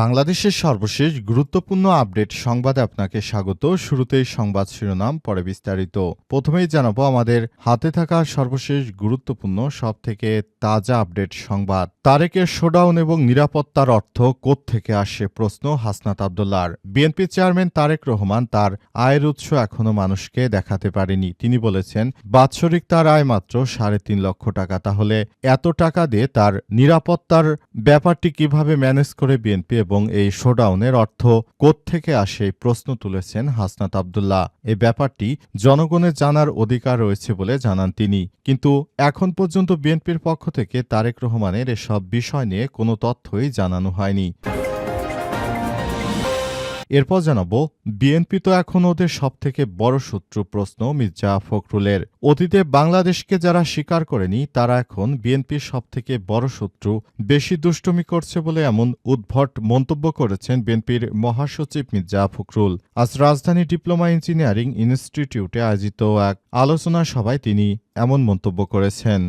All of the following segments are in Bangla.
বাংলাদেশের সর্বশেষ গুরুত্বপূর্ণ আপডেট সংবাদে আপনাকে স্বাগত। শুরুতেই সংবাদ শিরোনাম, পরে বিস্তারিত। প্রথমেই জানাব আমাদের হাতে থাকা সর্বশেষ গুরুত্বপূর্ণ সব থেকে তাজা আপডেট সংবাদ। তারেকের শোডাউন এবং নিরাপত্তার অর্থ থেকে আসে প্রশ্ন হাসনাত আবদুল্লার। বিএনপি চেয়ারম্যান তারেক রহমান তার আয়ের উৎস এখনও মানুষকে দেখাতে পারেনি। তিনি বলেছেন, বাৎসরিক তার আয় মাত্র সাড়ে তিন লক্ষ টাকা। তাহলে এত টাকা দিয়ে তার নিরাপত্তার ব্যাপারটি কীভাবে ম্যানেজ করে বিএনপি এবং এই শোডাউনের অর্থ থেকে আসে প্রশ্ন তুলেছেন হাসনাত আবদুল্লাহ। এ ব্যাপারটি জনগণের জানার অধিকার রয়েছে বলে জানান তিনি। কিন্তু এখন পর্যন্ত বিএনপির পক্ষ থেকে তারেক রহমানের এসব বিষয় নিয়ে কোনো তথ্যই জানানো হয়নি। এরপর জানাব, বিএনপি তো এখন ওদের সবথেকে বড় শত্রু প্রশ্ন মির্জা ফখরুলের। অতীতে বাংলাদেশকে যারা স্বীকার করেনি, তারা এখন বিএনপির সবথেকে বড় শত্রু। বেশি দুষ্টুমি করছে বলে এমন উদ্ভট মন্তব্য করেছেন বিএনপির মহাসচিব মির্জা ফখরুল। আজ রাজধানী ডিপ্লোমা ইঞ্জিনিয়ারিং ইনস্টিটিউটে আয়োজিত এক আলোচনা সভায় তিনি এমন মন্তব্য করেছেন।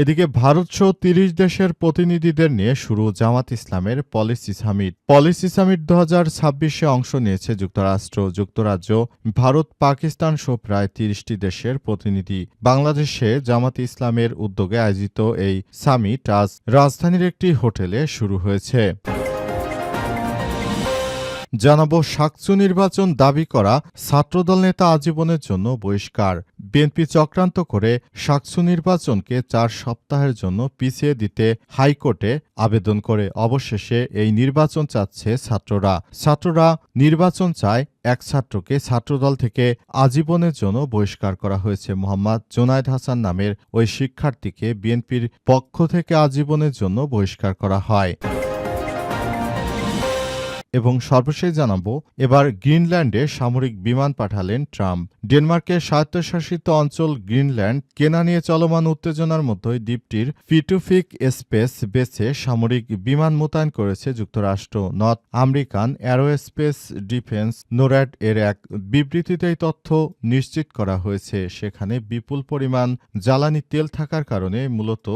এদিকে ভারতসহ তিরিশ দেশের প্রতিনিধিদের নিয়ে শুরু জামাত ইসলামের পলিসি সামিট। পলিসি সামিট দু হাজার ছাব্বিশে অংশ নিয়েছে যুক্তরাষ্ট্র। যুক্তরাজ্য, ভারত, পাকিস্তান সহ প্রায় তিরিশটি দেশের প্রতিনিধি। বাংলাদেশে জামাত ইসলামের উদ্যোগে আয়োজিত এই সামিট আজ রাজধানীর একটি হোটেলে শুরু হয়েছে। জানাব সাকচু নির্বাচন দাবি করা ছাত্রদল নেতা আজীবনের জন্য বহিষ্কার। বিএনপি চক্রান্ত করে সাকচু নির্বাচনকে চার সপ্তাহের জন্য পিছিয়ে দিতে হাইকোর্টে আবেদন করে। অবশেষে এই নির্বাচন চাচ্ছে ছাত্ররা। ছাত্ররা নির্বাচন চায় এক ছাত্রকে। ছাত্রদল থেকে আজীবনের জন্য বহিষ্কার করা হয়েছে। মোহাম্মদ জোনায়েদ হাসান নামের ওই শিক্ষার্থীকে বিএনপির পক্ষ থেকে আজীবনের জন্য বহিষ্কার করা হয়। এবং সর্বশেষ জানাব, এবার গ্রিনল্যান্ডে সামরিক বিমান পাঠালেন ট্রাম্প। ডেনমার্কের স্বায়ত্তশাসিত অঞ্চল গ্রিনল্যান্ড কেনা নিয়ে চলমান উত্তেজনার মধ্যেই দ্বীপটির ফিটুফিক স্পেস বেছে সামরিক বিমান মোতায়েন করেছে যুক্তরাষ্ট্র। North American aerospace defence NORAD এর এক বিবৃতিতে এই তথ্য নিশ্চিত করা হয়েছে। সেখানে বিপুল পরিমাণ জ্বালানি তেল থাকার কারণে মূলত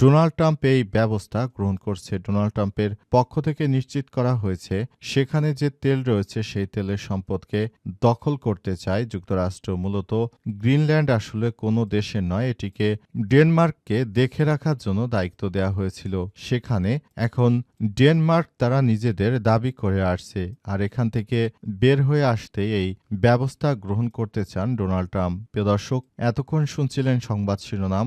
ডোনাল্ড ট্রাম্প এই ব্যবস্থা গ্রহণ করছে। ডোনাল্ড ট্রাম্পের পক্ষ থেকে নিশ্চিত করা হয়েছে সেখানে যে তেল রয়েছে, সেই তেলের সম্পদকে দখল করতে চায় যুক্তরাষ্ট্র। মূলত গ্রিনল্যান্ড আসলে কোনো দেশের নয়, এটিকে ডেনমার্ককে দেখে রাখার জন্য দায়িত্ব দেওয়া হয়েছিল। সেখানে এখন ডেনমার্ক তারা নিজেদের দাবি করে আসছে আর এখান থেকে বের হয়ে আসতে এই ব্যবস্থা গ্রহণ করতে চান ডোনাল্ড ট্রাম্প। প্রিয় দর্শক, এতক্ষণ শুনছিলেন সংবাদ শিরোনাম।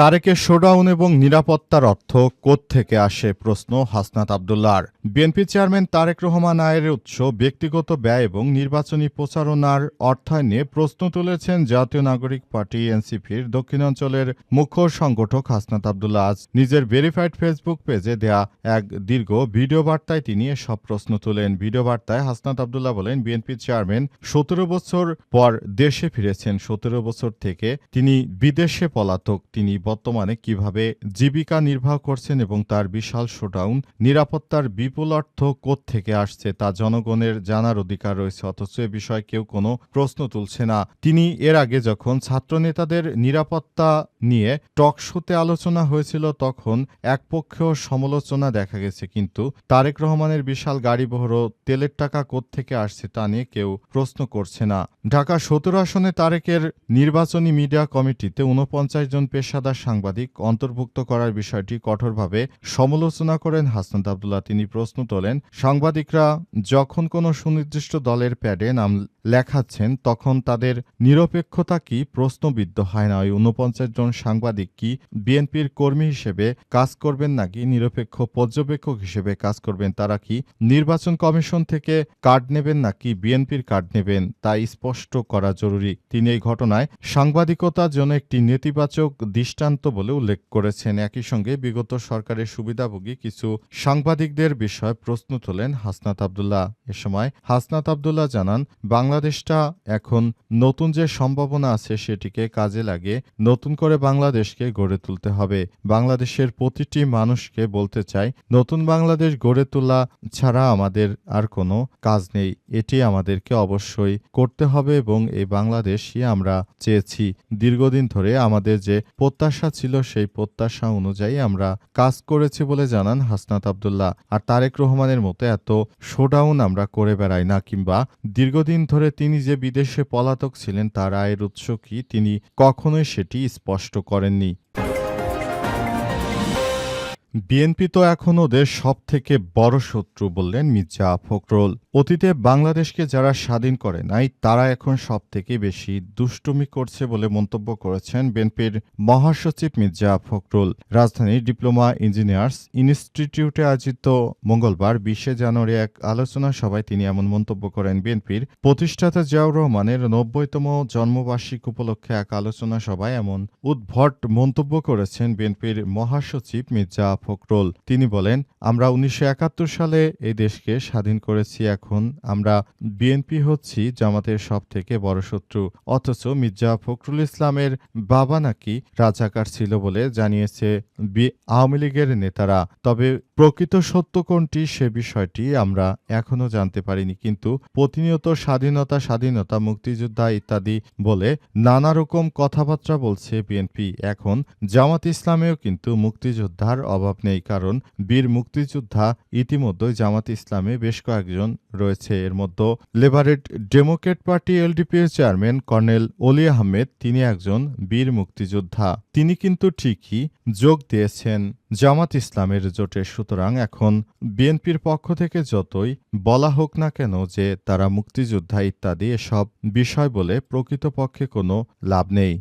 তারেকের শোডাউন এবং নিরাপত্তার অর্থ থেকে আসে প্রশ্ন হাসনাত আবদুল্লার বিএনপি চেয়ারম্যান তারেক রহমান আয়ের উৎস ব্যক্তিগত ব্যয় এবং নির্বাচনী প্রচারণার অর্থায়নে প্রশ্ন তুলেছেন জাতীয় নাগরিক পার্টি এনসিপির দক্ষিণাঞ্চলের মুখ্য সংগঠক হাসনাত আবদুল্লাহ। আজ নিজের ভেরিফাইড ফেসবুক পেজে দেয়া এক দীর্ঘ ভিডিও বার্তায় তিনি সব প্রশ্ন তুলেন। ভিডিও বার্তায় হাসনাত আবদুল্লাহ বলেন বিএনপি চেয়ারম্যান সতেরো বছর পর দেশে ফিরেছেন। সতেরো বছর থেকে তিনি বিদেশে পলাতক। তিনি বর্তমানে কীভাবে জীবিকা নির্বাহ করছেন এবং তার বিশাল শোডাউন, নিরাপত্তার বিপুল অর্থ থেকে আসছে তা জনগণের জানার অধিকার রয়েছে, অথচ এ বিষয়ে কেউ কোনো প্রশ্ন তুলছে না। তিনি এর আগে যখন ছাত্রনেতাদের নিরাপত্তা নিয়ে টক শোতে আলোচনা হয়েছিল, তখন একপক্ষীয় সমালোচনা দেখা গেছে, কিন্তু তারেক রহমানের বিশাল গাড়ি বহর তেলের টাকা থেকে আসছে তা নিয়ে কেউ প্রশ্ন করছে না। ঢাকা সতেরো আসনে তারেকের নির্বাচনী মিডিয়া কমিটিতে উনপঞ্চাশ জন পেশাদার সাংবাদিক অন্তর্ভুক্ত করার বিষয়টি কঠোরভাবে সমালোচনা করেন হাসনাত আবদুল্লাহ। তিনি প্রশ্ন তোলেন, সাংবাদিকরা যখন কোনো সুনির্দিষ্ট দলের প্যাডে নাম লেখাচ্ছেন, তখন তাদের নিরপেক্ষতা কি প্রশ্নবিদ্ধ হয় না? ওই ঊনপঞ্চাশ জন সাংবাদিক কি বিএনপির কর্মী হিসেবে কাজ করবেন নাকি নিরপেক্ষ পর্যবেক্ষক হিসেবে কাজ করবেন? তারা কি নির্বাচন কমিশন থেকে কার্ড নেবেন নাকি বিএনপির কার্ড নেবেন তা স্পষ্ট করা জরুরি। তিনি এই ঘটনায় সাংবাদিকতার জন্য একটি নেতিবাচক দৃষ্টান্ত বলে উল্লেখ করেছেন। একই সঙ্গে বিগত সরকারের সুবিধাভোগী কিছু সাংবাদিকদের বিষয়ে প্রশ্ন তোলেন হাসনাত আবদুল্লাহ। এ সময় হাসনাত আবদুল্লাহ জানান, বাংলাদেশটা এখন নতুন যে সম্ভাবনা আছে সেটিকে কাজে লাগে নতুন করে বাংলাদেশকে গড়ে তুলতে হবে। বাংলাদেশের প্রতিটি মানুষকে বলতে চাই, নতুন বাংলাদেশ গড়ে তোলা ছাড়া আমাদের আর কোনো কাজ নেই। এটি আমাদেরকে অবশ্যই করতে হবে এবং এই বাংলাদেশই আমরা চেয়েছি। দীর্ঘদিন ধরে আমাদের যে প্রত্যাশা ছিল, সেই প্রত্যাশা অনুযায়ী আমরা কাজ করেছি বলে জানান হাসনাত আবদুল্লাহ। আর তারেক রহমানের মতো এত শোডাউন আমরা করে বেড়াই না, কিংবা দীর্ঘদিন ধরে তিনি যে বিদেশে পলাতক ছিলেন, তার আয়ের উৎস কি তিনি কখনোই সেটি স্পষ্ট করেননি। বিএনপি তো এখন ওদের সব থেকে বড় শত্রু বললেন মির্জা ফখরুল। অতীতে বাংলাদেশকে যারা স্বাধীন করে নাই, তারা এখন সব থেকে বেশি দুষ্টুমি করছে বলে মন্তব্য করেছেন বিএনপির মহাসচিব মির্জা ফখরুল। রাজধানীর ডিপ্লোমা ইঞ্জিনিয়ার্স ইনস্টিটিউটে আয়োজিত মঙ্গলবার বিশে জানুয়ারি এক আলোচনা সভায় তিনি এমন মন্তব্য করেন, বিএনপির প্রতিষ্ঠাতা জিয়াউর রহমানের নব্বইতম জন্মবার্ষিক উপলক্ষে এক আলোচনা সভায় এমন উদ্ভট মন্তব্য করেছেন বিএনপির মহাসচিব মির্জা ফখরুল। তিনি বলেন, আমরা উনিশশো একাত্তর সালে এই দেশকে স্বাধীন করেছি এখন আমরা বিএনপি হচ্ছি জামাতের সব থেকে বড় শত্রু। অথচ মির্জা ফখরুল ইসলামের বাবা নাকি রাজাকার ছিল বলে জানিয়েছে আওয়ামী লীগের নেতারা। তবে প্রকৃত সত্য কোনটি সে বিষয়টি আমরা এখনও জানতে পারিনি, কিন্তু প্রতিনিয়ত স্বাধীনতা স্বাধীনতা, মুক্তিযোদ্ধা ইত্যাদি বলে নানা রকম কথাবার্তা বলছে বিএনপি এখন জামাত ইসলামেও কিন্তু মুক্তিযোদ্ধার অভাব নেই, কারণ বীর মুক্তিযোদ্ধা ইতিমধ্যে জামাত ইসলামে বেশ কয়েকজন রয়েছে। এর মধ্যে লেবারেট ডেমোক্রেট পার্টি এলডিপির চেয়ারম্যান কর্নেল অলি আহমেদ, তিনি একজন বীর মুক্তিযোদ্ধা। তিনি কিন্তু ঠিকই যোগ দিয়েছেন। জামাত ইসলামের জোটে। সুতরাং এখন বিএনপির পক্ষ থেকে যতই বলা হোক না কেন যে তারা মুক্তিযোদ্ধা ইত্যাদি এসব বিষয় বলে প্রকৃতপক্ষে কোনো লাভ নেই।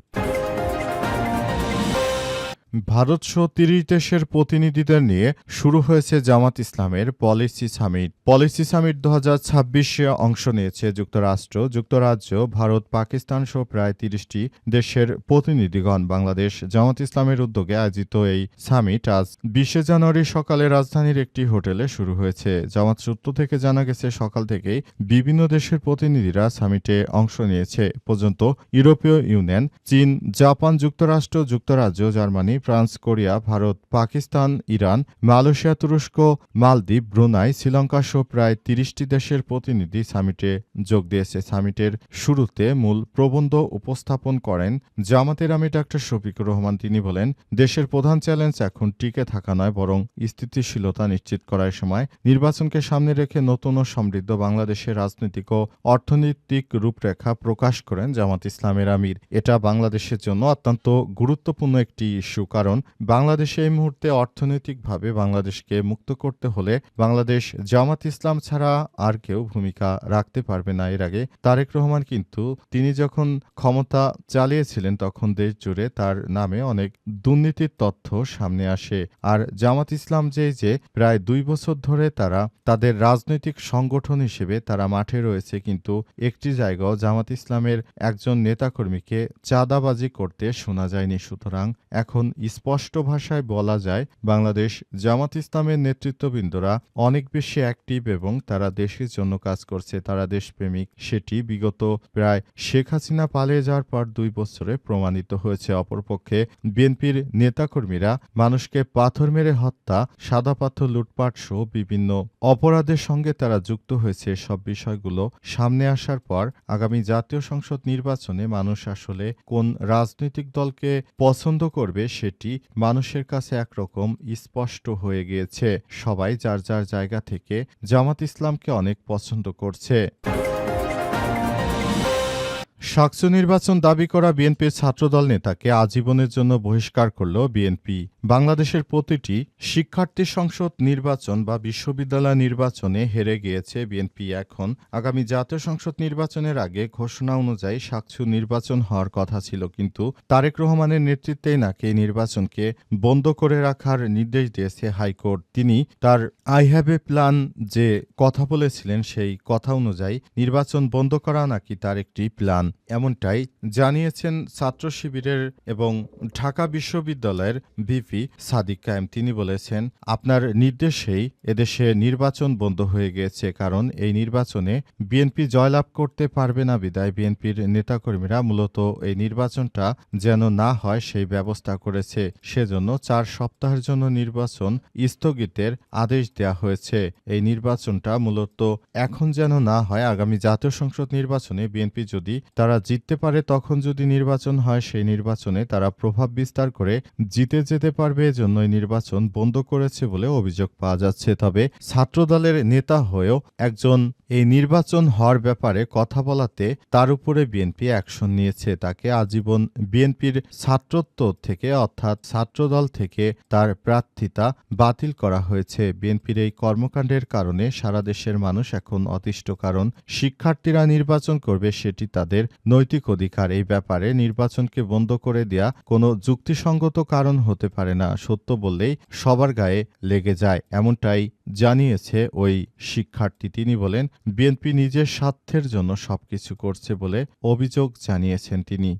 ভারত সহ তিরিশ দেশের প্রতিনিধিদের নিয়ে শুরু হয়েছে জামাত ইসলামের পলিসি সামিট। পলিসি সামিট দু হাজার ছাব্বিশে অংশ নিয়েছে যুক্তরাষ্ট্র। যুক্তরাজ্য, ভারত, পাকিস্তান সহ প্রায় তিরিশটি দেশের প্রতিনিধিগণ বাংলাদেশ জামাত ইসলামের উদ্যোগে আয়োজিত এই সামিট আজ বিশে জানুয়ারি সকালে রাজধানীর একটি হোটেলে শুরু হয়েছে। জামাত সূত্র থেকে জানা গেছে, সকাল থেকেই বিভিন্ন দেশের প্রতিনিধিরা সামিটে অংশ নিয়েছে। পর্যন্ত ইউরোপীয় ইউনিয়ন, চীন, জাপান, যুক্তরাষ্ট্র, যুক্তরাজ্য, Germany France, Korea, Bharat, Pakistan, Iran, Malaysia, তুরস্ক, মালদ্বীপ, ব্রুনাই, শ্রীলঙ্কা সহ প্রায় তিরিশটি দেশের প্রতিনিধি সামিটে যোগ দিয়েছে। সামিটের শুরুতে মূল প্রবন্ধ উপস্থাপন করেন জামাতের আমি ডাক্তার শফিকুর রহমান। তিনি বলেন, দেশের প্রধান চ্যালেঞ্জ এখন টিকে থাকা নয়, বরং স্থিতিশীলতা নিশ্চিত করার সময় নির্বাচনকে সামনে রেখে নতুন ও সমৃদ্ধ বাংলাদেশের রাজনৈতিক ও অর্থনৈতিক রূপরেখা প্রকাশ করেন জামাত ইসলামের আমির। এটা বাংলাদেশের জন্য অত্যন্ত গুরুত্বপূর্ণ একটি ইস্যু। কারণ বাংলাদেশে এই মুহূর্তে অর্থনৈতিকভাবে বাংলাদেশকে মুক্ত করতে হলে বাংলাদেশ জামাত ইসলাম ছাড়া আর কেউ ভূমিকা রাখতে পারবে না। এর আগে তারেক রহমান কিন্তু তিনি যখন ক্ষমতা চালিয়েছিলেন তখন দেশ জুড়ে তার নামে অনেক দুর্নীতির তথ্য সামনে আসে। আর জামাত ইসলাম যে যে প্রায় দুই বছর ধরে তারা তাদের রাজনৈতিক সংগঠন হিসেবে তারা মাঠে রয়েছে, কিন্তু একটি জায়গাও জামাত ইসলামের একজন নেতাকর্মীকে চাঁদাবাজি করতে শোনা যায়নি। সুতরাং এখন স্পষ্ট ভাষায় বলা যায়, বাংলাদেশ জামাত ইসলামের নেতৃত্ববৃন্দরা অনেক বেশি অ্যাক্টিভ এবং তারা দেশের জন্য কাজ করছে, তারা দেশপ্রেমিক। সেটি বিগত প্রায় শেখ হাসিনা পালিয়ে যাওয়ার পর দুই বছরে প্রমাণিত হয়েছে। অপরপক্ষে বিএনপির নেতাকর্মীরা মানুষকে পাথর মেরে হত্যা, সাদা পাথর লুটপাট সহ বিভিন্ন অপরাধের সঙ্গে তারা যুক্ত হয়েছে। সব বিষয়গুলো সামনে আসার পর আগামী জাতীয় সংসদ নির্বাচনে মানুষ আসলে কোন রাজনৈতিক দলকে পছন্দ করবে সেটি মানুষের কাছে একরকম স্পষ্ট হয়ে গিয়েছে। সবাই যার যার জায়গা থেকে জামাত ইসলামকে অনেক পছন্দ করছে। সাকসু নির্বাচন দাবি করা বিএনপির ছাত্রদল নেতাকে আজীবনের জন্য বহিষ্কার করল বিএনপি। বাংলাদেশের প্রতিটি শিক্ষার্থী সংসদ নির্বাচন বা বিশ্ববিদ্যালয় নির্বাচনে হেরে গিয়েছে বিএনপি। এখন আগামী জাতীয় সংসদ নির্বাচনের আগে ঘোষণা অনুযায়ী সাকসু নির্বাচন হওয়ার কথা ছিল, কিন্তু তারেক রহমানের নেতৃত্বেই নাকি এই নির্বাচনকে বন্ধ করে রাখার নির্দেশ দিয়েছে হাইকোর্ট। তিনি তার আই হ্যাভ এ প্ল্যান যে কথা বলেছিলেন, সেই কথা অনুযায়ী নির্বাচন বন্ধ করা নাকি তার একটি প্ল্যান। এমনটাই জানিয়েছেন ছাত্র শিবিরের এবং ঢাকা বিশ্ববিদ্যালয়ের ভিপি সাদিক কায়েম। তিনি বলেছেন, আপনার নির্দেশেই এদেশে নির্বাচন বন্ধ হয়ে গিয়েছে, কারণ এই নির্বাচনে বিএনপি জয়লাভ করতে পারবে না। বিদায়, বিএনপির নেতাকর্মীরা মূলত এই নির্বাচনটা যেন না হয় সেই ব্যবস্থা করেছে। সেজন্য চার সপ্তাহের জন্য নির্বাচন স্থগিতের আদেশ দেওয়া হয়েছে। এই নির্বাচনটা মূলত এখন যেন না হয়। আগামী জাতীয় সংসদ নির্বাচনে বিএনপি যদি তারা জিততে পারে তখন যদি নির্বাচন হয় সেই নির্বাচনে তারা প্রভাব বিস্তার করে জিতে যেতে পারবে এজন্য এই নির্বাচন বন্ধ করেছে বলে অভিযোগ পাওয়া যাচ্ছে। তবে ছাত্রদলের নেতা হয়েও একজন এই নির্বাচন হওয়ার ব্যাপারে কথা বলাতে তার উপরে বিএনপি অ্যাকশন নিয়েছে। তাকে আজীবন বিএনপির ছাত্রত্ব থেকে অর্থাৎ ছাত্রদল থেকে তার প্রার্থিতা বাতিল করা হয়েছে। বিএনপির এই কর্মকাণ্ডের কারণে সারা দেশের মানুষ এখন অতিষ্ঠ, কারণ শিক্ষার্থীরা নির্বাচন করবে সেটি তাদের নৈতিক অধিকার এই ব্যাপারে নির্বাচনকে বন্ধ করে দেয়া কোনো যুক্তিসঙ্গত কারণ হতে পারে না, সত্য বললেই সবার গায়ে লেগে যায়, এমনটাই জানিয়েছে ওই শিক্ষার্থী। তিনি বলেন, বিএনপি নিজের স্বার্থের জন্য সবকিছু করছে বলে অভিযোগ জানিয়েছেন তিনি।